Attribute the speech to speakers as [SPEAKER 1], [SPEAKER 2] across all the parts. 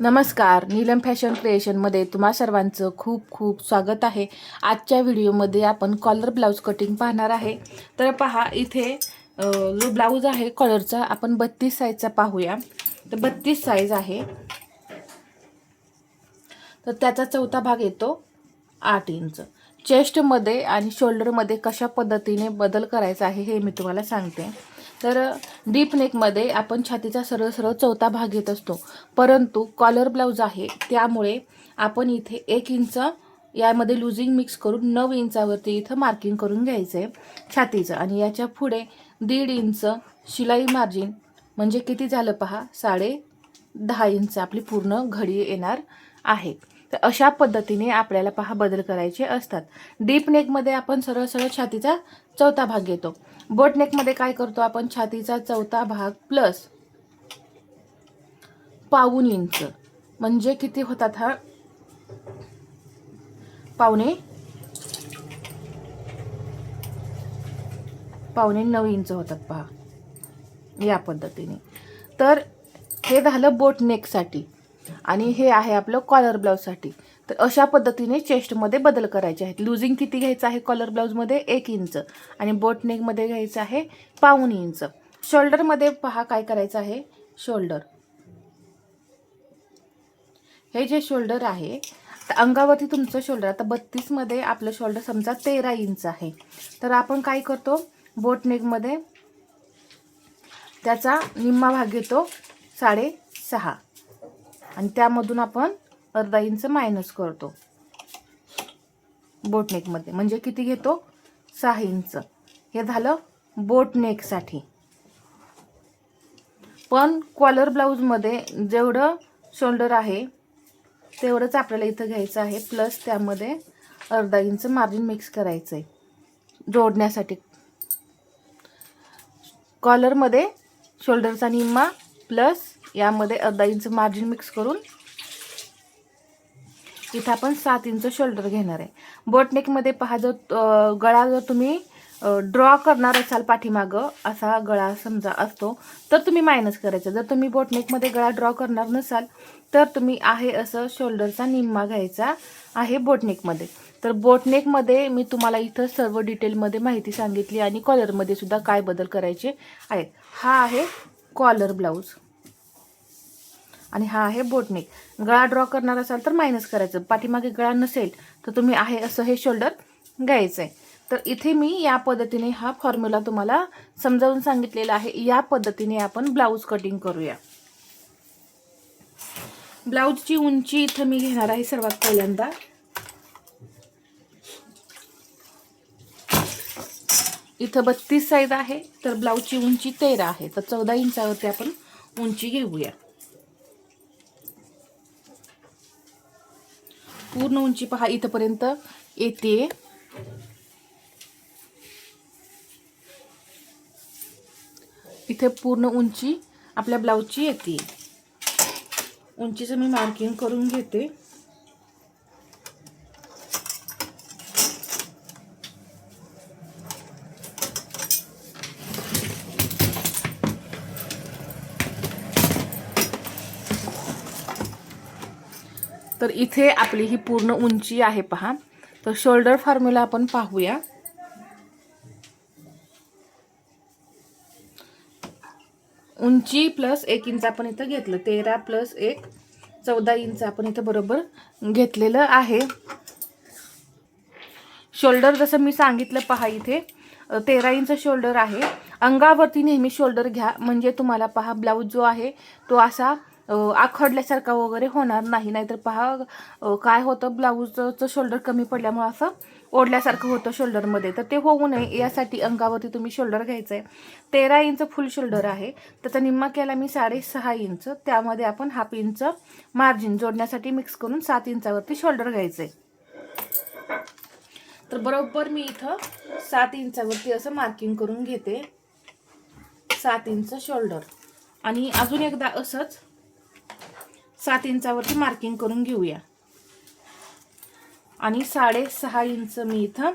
[SPEAKER 1] नमस्कार नीलम फॅशन क्रिएशनमध्ये तुम्हा सर्वांचं खूप खूप स्वागत आहे. आजच्या व्हिडिओमध्ये आपण कॉलर ब्लाऊज कटिंग पाहणार आहे. तर पहा इथे जो ब्लाऊज आहे कॉलरचा आपण बत्तीस साईजचा पाहूया. तर बत्तीस साईज आहे. तर त्याचा चौथा भाग येतो आठ इंच. चेस्टमध्ये आणि शोल्डरमध्ये कशा पद्धतीने बदल करायचा आहे हे मी तुम्हाला सांगते. तर डीप नेकमध्ये आपण छातीचा सरळ सरळ चौथा भाग घेत असतो. परंतु कॉलर ब्लाऊज आहे त्यामुळे आपण इथे एक इंच यामध्ये लुझिंग मिक्स करून नऊ इंचावरती इथं मार्किंग करून घ्यायचं आहे छातीचं. आणि याच्यापुढे दीड इंच शिलाई मार्जिन म्हणजे किती झालं पहा? साडे दहा इंच आपली पूर्ण घडी येणार आहे. तर अशा पद्धतीने आपल्याला पहा बदल करायचे असतात. डीप नेकमध्ये आपण सरळ सरळ छातीचा चौथा भाग घेतो. बोटनेकमध्ये काय करतो आपण? छातीचा चौथा भाग प्लस पाऊन इंच. म्हणजे किती होतात हा? पावणे पावणे नऊ इंच होतात पहा. या पद्धतीने. तर हे झालं बोटनेकसाठी आणि हे आहे आपलं कॉलर ब्लाऊजसाठी तर अशा पद्धतीने चेस्टमध्ये बदल करायचे आहेत. लुझिंग किती घ्यायचं आहे? कॉलर ब्लाऊजमध्ये एक इंच. आणि बोट नेकमध्ये घ्यायचं आहे पाऊन इंच. शोल्डरमध्ये पहा काय करायचं आहे? शोल्डर हे जे शोल्डर आहे तर अंगावरती तुमचं शोल्डर आता बत्तीसमध्ये आपलं शोल्डर समजा तेरा इंच आहे. तर आपण काय करतो? बोट नेकमध्ये त्याचा निम्मा भाग घेतो साडेसहा. आणि त्यामधून आपण अर्धा इंच मायनस करतो बोटनेकमध्ये म्हणजे किती घेतो? सहा इंच हे झालं बोटनेकसाठी पण कॉलर ब्लाऊजमध्ये जेवढं शोल्डर आहे तेवढंच आपल्याला इथं घ्यायचं आहे. प्लस त्यामध्ये अर्धा इंच मार्जिन मिक्स करायचं आहे जोडण्यासाठी कॉलरमध्ये शोल्डरचा निम्मा प्लस यामध्ये अर्धा इंच मार्जिन मिक्स करून इथं आपण सात इंच शोल्डर घेणार आहे. बोटनेकमध्ये पहा जर गळा जर तुम्ही ड्रॉ करणार असाल पाठीमागं असा गळा समजा असतो तर तुम्ही मायनस करायचं. जर तुम्ही बोटनेकमध्ये गळा ड्रॉ करणार नसाल तर तुम्ही आहे असं शोल्डरचा निम्मा घ्यायचा आहे बोटनेकमध्ये तर बोटनेकमध्ये मी तुम्हाला इथं सर्व डिटेलमध्ये माहिती सांगितली आणि कॉलरमध्ये सुद्धा काय बदल करायचे आहेत. हा आहे कॉलर ब्लाऊज आणि हा आहे बोटनेक गळा ड्रॉ करणार असाल तर मायनस करायचं. पाठीमागे गळा नसेल तर तुम्ही आहे असं हे शोल्डर घ्यायचं आहे तर इथे मी या पद्धतीने हा फॉर्म्युला तुम्हाला समजावून सांगितलेला आहे. या पद्धतीने आपण ब्लाऊज कटिंग करूया. ब्लाऊजची उंची इथं मी घेणार आहे सर्वात पहिल्यांदा. इथं बत्तीस साईज आहे तर ब्लाऊजची उंची तेरा आहे. तर चौदा इंचावरती आपण उंची घेऊया. पूर्ण उंची पहा इथपर्यंत. येते. इथे पूर्ण उंची आपल्या ब्लाऊजची येते. उंचीचं मी मार्किंग करून घेते. तर इथे आपली ही पूर्ण उंची आहे पहा. तर शोल्डर फॉर्म्युला आपण पाहूया. उंची प्लस एक इंच आपण इथं घेतलं. तेरा प्लस एक चौदा इंच आपण इथं बरोबर घेतलेलं आहे. शोल्डर जसं मी सांगितलं पहा इथे तेरा इंच शोल्डर आहे. अंगावरती नेहमी शोल्डर घ्या. म्हणजे तुम्हाला पहा ब्लाऊज जो आहे तो असा आखडल्यासारखा वगैरे होणार नाही. नाहीतर पहा काय होतं ब्लाऊजचं शोल्डर कमी पडल्यामुळं असं ओढल्यासारखं होतं शोल्डरमध्ये तर ते होऊ नये. यासाठी अंगावरती तुम्ही शोल्डर घ्यायचं आहे तेरा इंच फुल शोल्डर आहे. त्याचा निम्मा केला मी साडेसहा इंच. त्यामध्ये आपण हाफ इंच मार्जिन जोडण्यासाठी मिक्स करून सात इंचावरती शोल्डर घ्यायचं आहे तर बरोबर मी इथं सात इंचावरती असं मार्किंग करून घेते. सात इंच शोल्डर आणि अजून एकदा असंच सात इंचावरती मार्किंग करून घेऊया. आणि साडेसहा इंच मी इथं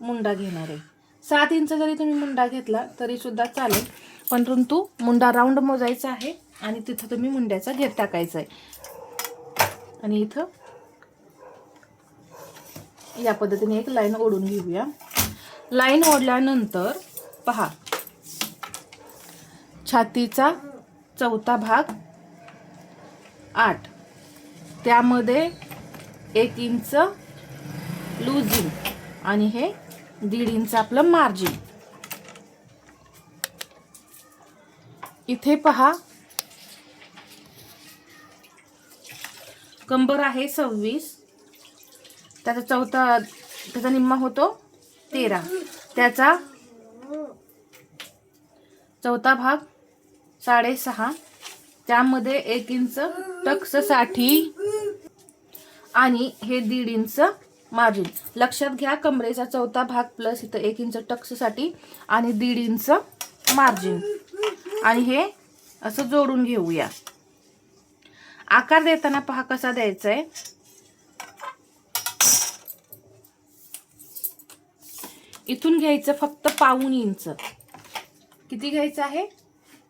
[SPEAKER 1] मुंडा घेणार आहे. सात इंच जरी तुम्ही मुंडा घेतला तरी सुद्धा चालेल परंतु मुंडा राऊंड मोजायचा आहे आणि तिथं तुम्ही मुंड्याचा घेर टाकायचा आहे. आणि इथं या पद्धतीने एक लाईन ओढून घेऊया. लाईन ओढल्यानंतर पहा. छातीचा चौथा भाग आठ. त्यामध्ये एक इंच लूजिंग आणि हे दीड इंच आपलं मार्जिन. इथे पहा. कंबर आहे सव्वीस. त्याचा चौथा त्याचा निम्मा होतो तेरा. त्याचा चौथा भाग साडेसहा. त्यामध्ये एक इंच टक्ससाठी आणि हे दीड इंच मार्जिन. लक्षात घ्या कमरेचा चौथा भाग प्लस इथं एक इंच टक्ससाठी आणि दीड इंच मार्जिन. आणि हे असं जोडून घेऊया. आकार देताना पहा कसा द्यायचा आहे इथून घ्यायचं फक्त पाऊन इंच. किती घ्यायचं आहे?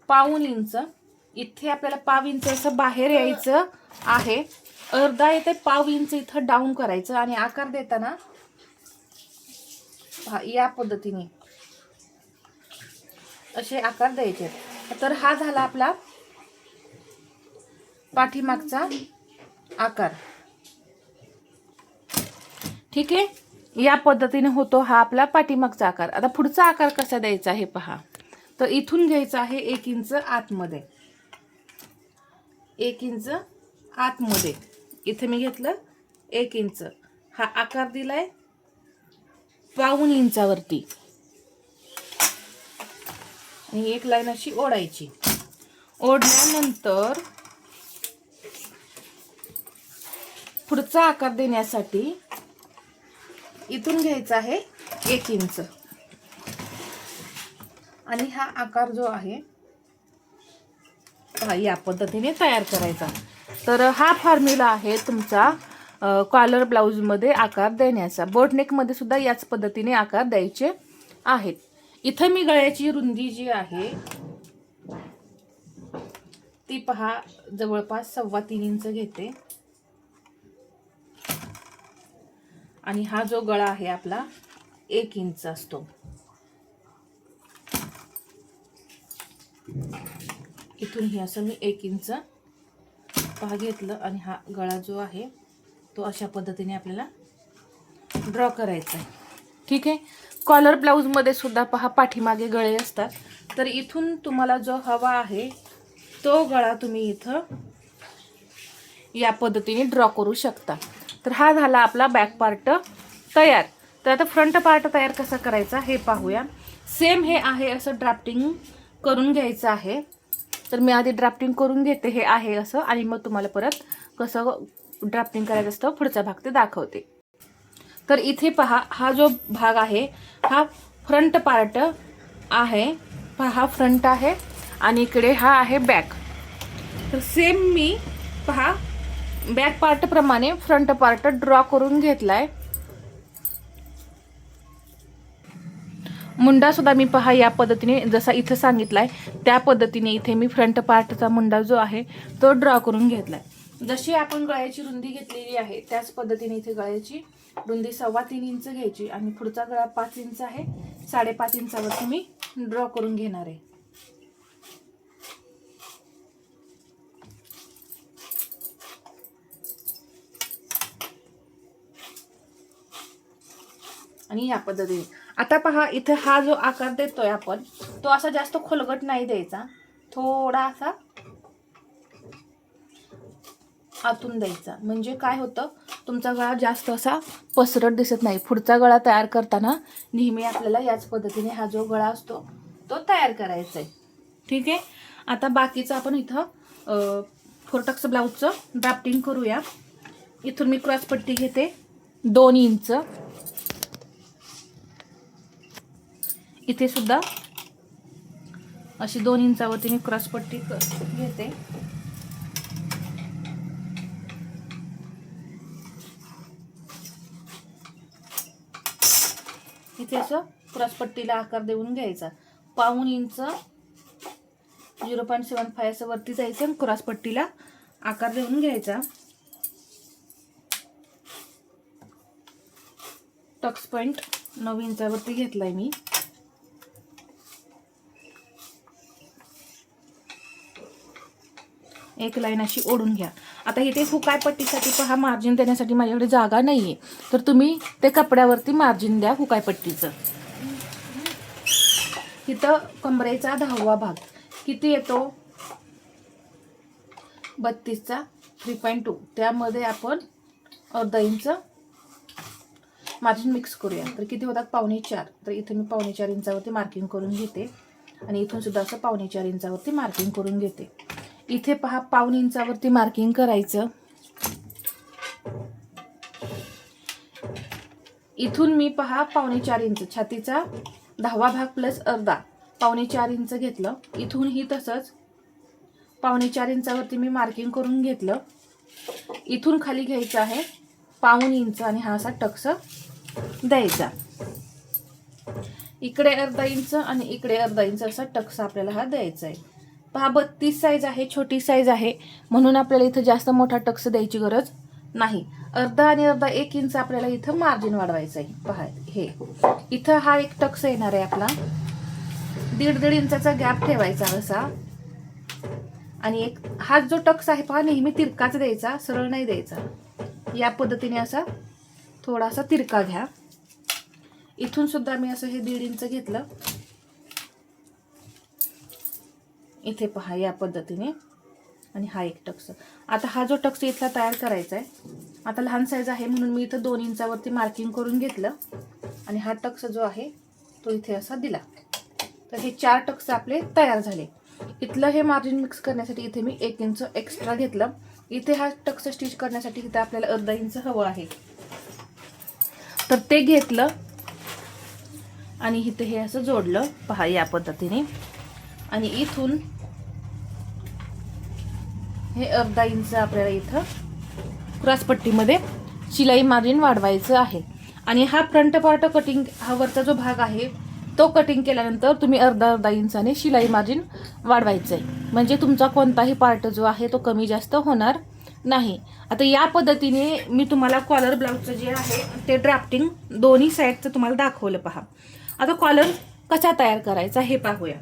[SPEAKER 1] पाऊन इंच. इथे आपल्याला पाव इंच असं बाहेर यायचं आहे. अर्धा येते पाव इंच इथं डाऊन करायचं आणि आकार देताना या पद्धतीने असे आकार द्यायचे. तर हा झाला आपला पाठीमागचा आकार. ठीक आहे? या पद्धतीने होतो हा आपला पाठीमागचा आकार. आता पुढचा आकार कसा द्यायचा हे पहा. तर इथून घ्यायचं आहे एक इंच आतमध्ये. एक इंच आतमध्ये. इथे मी घेतलं एक इंच. हा आकार दिलाय पाऊन इंचावरती. आणि एक लाईन अशी ओढायची. ओढल्यानंतर पुढचा आकार देण्यासाठी इथून घ्यायचा आहे एक इंच. आणि हा आकार जो आहे हा या पद्धतीने तयार करायचा. तर हा फॉर्म्युला आहे तुमचा कॉलर ब्लाऊजमध्ये आकार देण्याचा. बोटनेकमध्ये सुद्धा याच पद्धतीने आकार द्यायचे आहेत. इथं मी गळ्याची रुंदी जी आहे ती पहा जवळपास सव्वा तीन इंच घेते. आणि हा जो गळा आहे आपला एक इंच असतो. इथून हे असं मी एक इंच पहा घेतलं आणि हा गळा जो आहे तो अशा पद्धतीने आपल्याला ड्रॉ करायचा आहे. ठीक आहे? कॉलर ब्लाऊजमध्ये सुद्धा पहा पाठीमागे गळे असतात. तर इथून तुम्हाला जो हवा आहे तो गळा तुम्ही इथं या पद्धतीने ड्रॉ करू शकता. तर हा झाला आपला बॅक पार्ट तयार. तर आता फ्रंट पार्ट तयार कसा करायचा हे पाहूया. सेम हे आहे असं ड्राफ्टिंग करून घ्यायचं आहे. तर मी आधी ड्राफ्टिंग करून घेते हे आहे असं. आणि मग तुम्हाला परत कसं ड्राफ्टिंग करायचं असतं पुढचा भाग ते दाखवते. तर इथे पहा हा जो भाग आहे हा फ्रंट पार्ट आहे. पहा हा फ्रंट आहे आणि इकडे हा आहे बॅक तर सेम मी पहा बॅक पार्टप्रमाणे फ्रंट पार्ट ड्रॉ करून घेतला आहे सुद्धा मी पहा या पद्धतीने जसा इथं सांगितलाय त्या पद्धतीने इथे मी फ्रंट पार्टचा मुंडा जो आहे तो ड्रॉ करून घेतलाय. जशी आपण गळ्याची रुंदी घेतलेली आहे त्याच पद्धतीने इथे गळ्याची रुंदी सव्वा तीन इंच घ्यायची आणि पुढचा गळा पाच इंच आहे साडेपाच इंचावरती मी ड्रॉ करून घेणार आहे. आणि या पद्धतीने आता पहा इथे हा जो आकार देतोय आपण तो असा जास्त खोलगट नाही द्यायचा. थोडा असा आतून द्यायचा. म्हणजे काय होतं तुमचा गळा जास्त असा पसरट दिसत नाही. पुढचा गळा तयार करताना नेहमी आपल्याला याच पद्धतीने हा जो गळा असतो तो तयार करायचा आहे ठीक आहे? आता बाकीचं आपण इथं फोरटक्स ब्लाऊजचं ड्राफ्टिंग करूया. इथून मी क्रॉसपट्टी घेते. दोन इंच. इथे सुद्धा अशी दोन इंचावरती मी क्रॉसपट्टी घेते. इथे असं क्रॉसपट्टीला आकार देऊन घ्यायचा. पाऊन inch zero point seven five असं वरती जायचं आणि क्रॉसपट्टीला आकार देऊन घ्यायचा. टक्स पॉईंट नऊ इंचावरती घेतलाय मी. एक लाईन अशी ओढून घ्या. आता इथे हुकायपट्टीसाठी पहा मार्जिन देण्यासाठी माझ्याकडे जागा नाहीये. तर तुम्ही ते कपड्यावरती मार्जिन द्या हुकायपट्टीचं इथं कमरेचा दहावा भाग. किती येतो? बत्तीसचा थ्री पॉईंट टू त्यामध्ये आपण अर्धा इंच मार्जिन मिक्स करूया. तर किती होतात? पावणे चार. तर इथे मी पावणे चार इंचावरती मार्किंग करून घेते. आणि इथून सुद्धा असं पावणे चार इंचावरती मार्किंग करून घेते. इथे पहा पाऊन इंचावरती मार्किंग करायचं. इथून मी पहा पावणे चार इंच छातीचा दहावा भाग प्लस अर्धा. पावणे चार इंच घेतलं. इथूनही तसंच पावणे चार इंचावरती मी मार्किंग करून घेतलं. इथून खाली घ्यायचं आहे पाऊन इंच आणि हा असा टक्स द्यायचा. इकडे अर्धा इंच आणि इकडे अर्धा इंच असा टक्स आपल्याला हा द्यायचा आहे. पहा बत्तीस साईज आहे छोटी साईज आहे. म्हणून आपल्याला इथं जास्त मोठा टक्स द्यायची गरज नाही. अर्धा आणि अर्धा एक इंच आपल्याला इथं मार्जिन वाढवायचं आहे. पहा हे. इथं हा एक टक्स येणार आहे आपला. दीड दीड इंचाचा गॅप ठेवायचा असा. आणि एक हा जो टक्स आहे पहा नेहमी तिरकाच द्यायचा सरळ नाही द्यायचा. या पद्धतीने असा थोडासा तिरका घ्या. इथून सुद्धा मी असं हे दीड इंच घेतलं. इथे पहा या पद्धतीने. आणि हा एक टक्स. आता हा जो टक्स इथला तयार करायचा आहे आता लहान साईज आहे म्हणून मी इथं दोन इंचावरती मार्किंग करून घेतलं. आणि हा टक्स जो आहे तो इथे असा दिला. तर हे चार टक्स आपले तयार झाले. इथलं हे मार्जिन मिक्स करण्यासाठी इथे मी एक इंच एक्स्ट्रा घेतलं. इथे हा टक्स स्टिच करण्यासाठी इथे आपल्याला अर्धा इंच हवं आहे. तर ते घेतलं. आणि इथे हे असं जोडलं. पहा या पद्धतीने. आणि इथून हे अर्धा इंच आपल्याला इथं क्रॉसपट्टीमध्ये शिलाई मार्जिन वाढवायचं आहे. आणि हा फ्रंट पार्ट कटिंग हा वरचा जो भाग आहे तो कटिंग केल्यानंतर तुम्ही अर्धा अर्धा इंचाने शिलाई मार्जिन वाढवायचं आहे म्हणजे तुमचा कोणताही पार्ट जो आहे तो कमी जास्त होणार नाही. आता या पद्धतीने मी तुम्हाला कॉलर ब्लाऊजचं जे आहे ते ड्राफ्टिंग दोन्ही साईडचं तुम्हाला दाखवलं पहा. आता कॉलर कसा तयार करायचा हे पाहूया.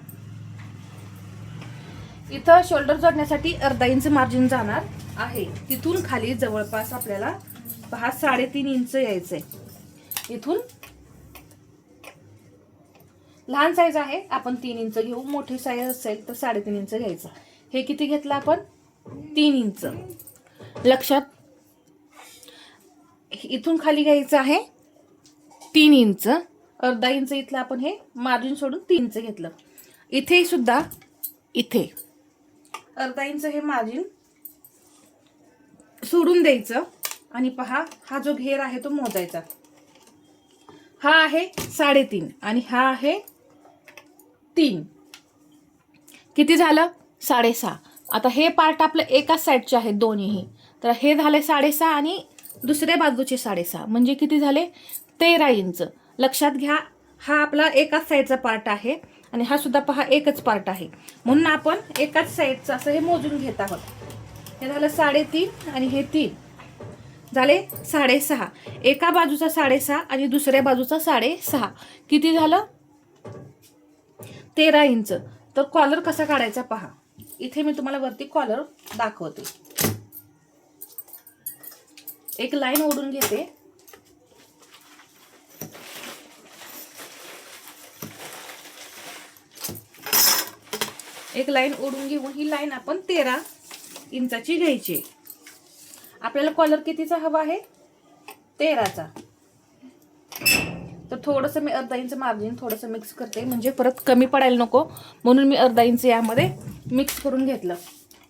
[SPEAKER 1] इथं शोल्डर जोडण्यासाठी अर्धा इंच मार्जिन जाणार आहे. तिथून खाली जवळपास आपल्याला पहा साडेतीन इंच यायचंय. इथून लहान साईज आहे. आपण तीन इंच घेऊ. मोठी साईज असेल तर साडेतीन इंच घ्यायचं. हे किती घेतलं आपण? तीन इंच लक्षात? इथून खाली घ्यायचं आहे तीन इंच अर्धा इंच इथलं आपण हे मार्जिन सोडून तीन इंच घेतलं. इथे सुद्धा इथे. अर्धा इंच हे मार्जिन सोडून द्यायचं. आणि पहा हा जो घेर आहे तो मोजायचा. हा आहे साडेतीन आणि हा आहे तीन. किती झालं? साडेसहा. आता हे पार्ट आपलं एकाच साईडचे आहेत दोन्हीही. तर हे झाले साडेसहा आणि दुसऱ्या बाजूचे साडेसहा. म्हणजे किती झाले? तेरा इंच. लक्षात घ्या हा आपला एकाच साईडचा पार्ट आहे. आणि हा सुद्धा पहा एकच पार्ट आहे. म्हणून आपण एकाच साईडचं असं हे मोजून घेत आहोत. हे झालं साडेतीन आणि हे तीन. झाले साडेसहा. एका बाजूचा साडेसहा आणि दुसऱ्या बाजूचा साडेसहा. किती झालं? तेरा इंच. तर कॉलर कसा काढायचा पहा. इथे मी तुम्हाला वरती कॉलर दाखवते. एक लाईन ओढून घेते. एक लाईन ओढून घेऊन ही लाईन आपण तेरा इंचाची घ्यायची. आपल्याला कॉलर कितीचा हवा आहे? तेराचा. तर थोडंसं मी अर्धा इंच मार्जिन थोडंसं मिक्स करते. म्हणजे परत कमी पडायला नको. म्हणून मी अर्धा इंच यामध्ये मिक्स करून घेतलं.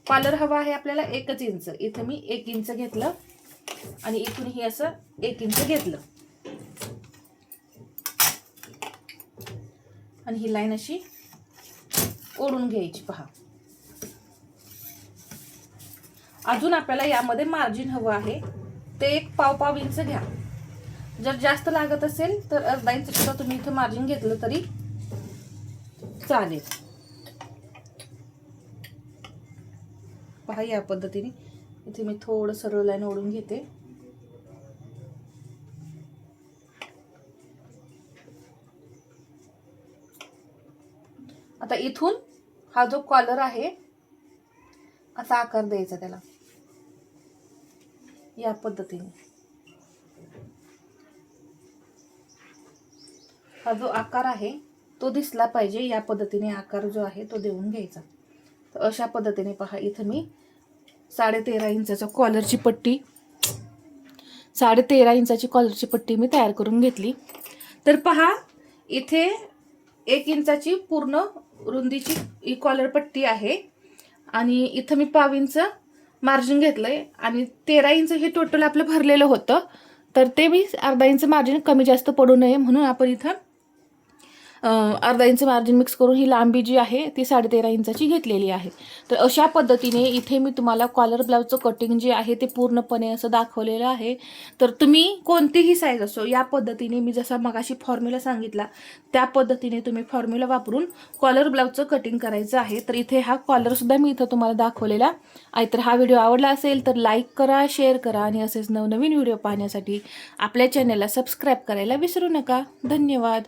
[SPEAKER 1] कॉलर हवा आहे आपल्याला एकच इंच. इथं मी एक इंच घेतलं आणि इथून हे असं एक इंच घेतलं. आणि ही लाईन अशी ओढून घ्यायची पहा. अजून आपल्याला यामध्ये मार्जिन हवं आहे. ते एक पाव पाव इंच घ्या. जर जास्त लागत असेल तर अर्धा इंच सुद्धा तुम्ही इथं मार्जिन घेतलं तरी चालेल. पहा या पद्धतीने. इथे मी थोडं सरळ लाईन ओढून घेते. आता इथून हा जो कॉलर आहे असा आकार द्यायचा त्याला. या पद्धतीने. हा जो आकार आहे तो दिसला पाहिजे. या पद्धतीने आकार जो आहे तो देऊन घ्यायचा. तर अशा पद्धतीने पहा इथं मी साडेतेरा इंचाचा कॉलरची पट्टी साडेतेरा इंचाची कॉलरची पट्टी मी तयार करून घेतली. तर पहा इथे एक इंचाची पूर्ण रुंदीची e ही कॉलर पट्टी आहे. आणि इथं मी पाव इंच मार्जिन घेतलं आहे आणि तेरा इंच हे टोटल आपलं भरलेलं होतं. तर ते मी अर्धा इंच मार्जिन कमी जास्त पडू नये म्हणून आपण इथं अर्धा इंच मार्जिन मिक्स करून ही लांबी जी आहे ती साडेतेरा इंचाची घेतलेली आहे. तर अशा पद्धतीने इथे मी तुम्हाला कॉलर ब्लाऊजचं कटिंग जे आहे ते पूर्णपणे असं दाखवलेलं आहे. तर तुम्ही कोणतीही साईज असो या पद्धतीने मी जसा मगाशी फॉर्म्युला सांगितला त्या पद्धतीने तुम्ही फॉर्म्युला वापरून कॉलर ब्लाऊजचं कटिंग करायचं आहे. तर इथे हा कॉलरसुद्धा मी इथं तुम्हाला दाखवलेला. आहे तर हा व्हिडिओ आवडला असेल तर लाईक करा शेअर करा आणि असेच नवनवीन व्हिडिओ पाहण्यासाठी आपल्या चॅनलला सबस्क्राईब करायला विसरू नका. धन्यवाद.